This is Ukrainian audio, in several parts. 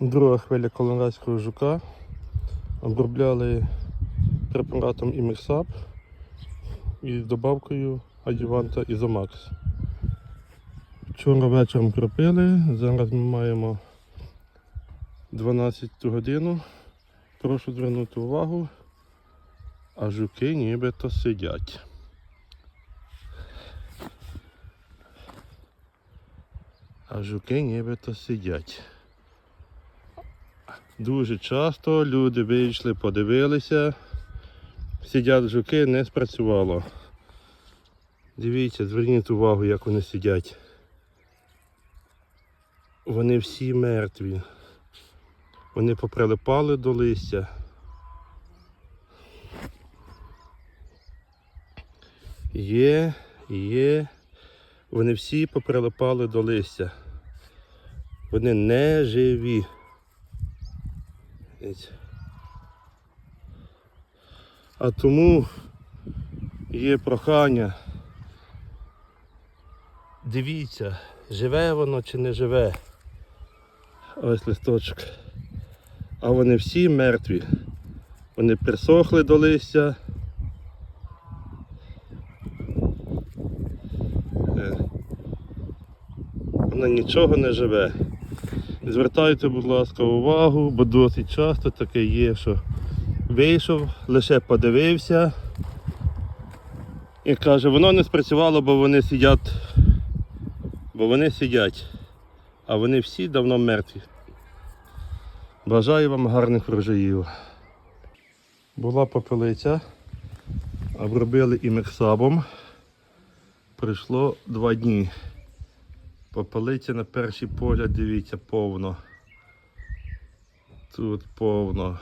Друга хвиля колорадського жука. Обробляли препаратом Імерсап і з добавкою Адюванта Ізомакс. Вчора вечором кропили, зараз ми маємо 12 годину. Прошу звернути увагу, а жуки нібито сидять. А жуки нібито сидять. Дуже часто люди вийшли, подивилися, сидять жуки, не спрацювало. Дивіться, зверніть увагу, як вони сидять. Вони всі мертві. Вони поприлипали до листя. Є, є. Вони всі поприлипали до листя. Вони не живі. А тому є прохання. Дивіться, живе воно чи не живе. Ось листочок. А вони всі мертві. Вони присохли до листя. Е. Воно нічого не живе. Звертайте, будь ласка, увагу, бо досить часто таке є, що вийшов, лише подивився і каже, воно не спрацювало, бо вони сидять, бо вони сидять, а вони всі давно мертві. Бажаю вам гарних врожаїв. Була попелиця, обробили імексабом. Пройшло два дні. Попелиця на перший погляд, дивіться, повно. Тут повно.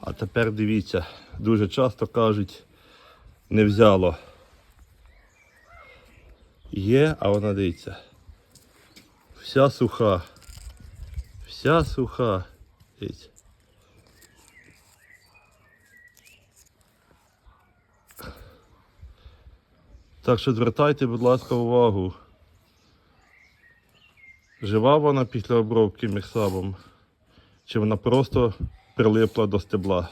А тепер дивіться, дуже часто кажуть, не взяло. Є, а вона дивіться. Вся суха. Вся суха. Дивіться. Так що звертайте, будь ласка, увагу. Жива вона після обробки міксабом, чи вона просто прилипла до стебла.